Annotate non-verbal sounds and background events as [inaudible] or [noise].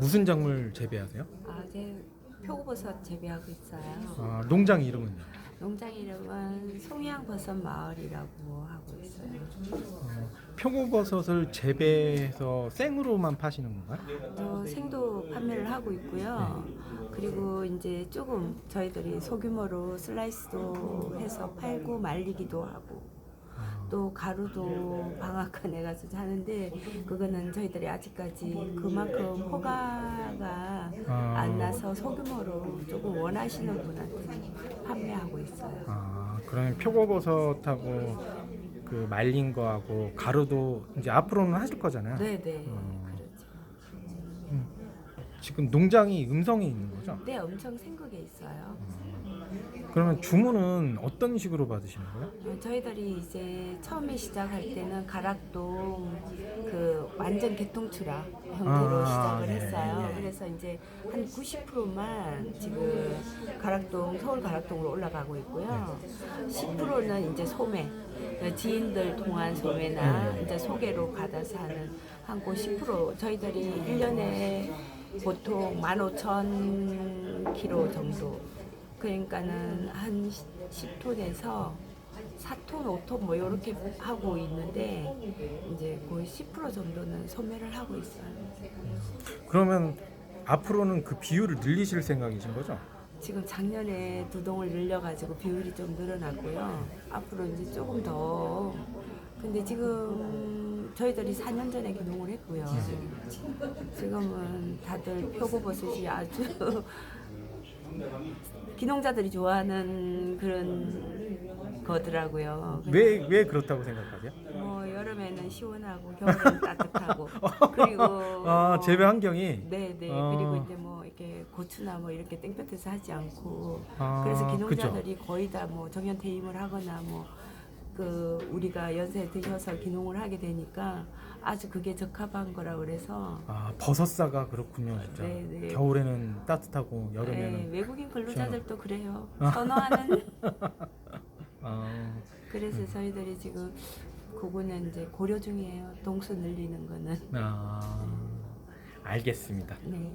무슨 작물 재배하세요? 아, 이제 표고버섯 재배하고 있어요. 아, 농장 이름은요? 농장 이름은 송양버섯 마을이라고 하고 있어요. 어, 표고버섯을 재배해서 생으로만 파시는 건가요? 또 생도 판매를 하고 있고요. 그리고 이제 조금 저희들이 소규모로 슬라이스도 해서 팔고 말리기도 하고 또 가루도 방앗간에 가서 하는데 그거는 저희들이 아직까지 그만큼 허가가 아. 안 나서 소규모로 조금 원하시는 분한테 판매하고 있어요. 아, 그러면 표고버섯하고 그 말린 거하고 가루도 이제 앞으로는 하실 거잖아요. 네네 어. 그렇죠. 지금 농장이 음성에 있는 거죠? 네 엄청 생각에 있어요. 그러면 주문은 어떤 식으로 받으시는 거예요? 어, 저희들이 이제 처음에 시작할 때는 가락동 그 완전 개통출하 형태로 아, 시작을 네, 했어요. 네. 그래서 이제 한 90%만 지금 가락동 서울 가락동으로 올라가고 있고요. 10%는 이제 소매 그 지인들 통한 소매나 네. 이제 소개로 받아서 하는 한고 10% 저희들이 1년에 보통 15,000kg 정도 그러니까는 한 10톤에서 4톤, 5톤 뭐 이렇게 하고 있는데 이제 거의 10% 정도는 소매를 하고 있어요. 그러면 앞으로는 그 비율을 늘리실 생각이신 거죠? 지금 작년에 두 동을 늘려가지고 비율이 좀 늘어났고요. 앞으로 이제 조금 더. 근데 지금 저희들이 4년 전에 기농을 했고요. 지금은 다들 표고버섯이 아주 [laughs] 기농자들이 좋아하는 그런 거더라고요. 왜 왜 그렇다고 생각하세요? 뭐 여름에는 시원하고 겨울에는 따뜻하고 [laughs] 그리고 아 뭐 재배 환경이 네네 어. 그리고 이제 뭐 이렇게 고추나 뭐 이렇게 땡볕에서 하지 않고 아, 그래서 그죠. 기농자들이 거의 다 뭐 정년 퇴임을 하거나 뭐 그 우리가 연세 드셔서 기농을 하게 되니까 아주 그게 적합한 거라 그래서 아 버섯사가 그렇군요 진짜. 네, 네. 겨울에는 따뜻하고 네, 여름에는 외국인 근로자들도 그래요. 선호하는. [laughs] 아, 그래서 저희들이 지금 그거는 이제 고려 중이에요. 동수 늘리는 거는. 아. 알겠습니다. 네.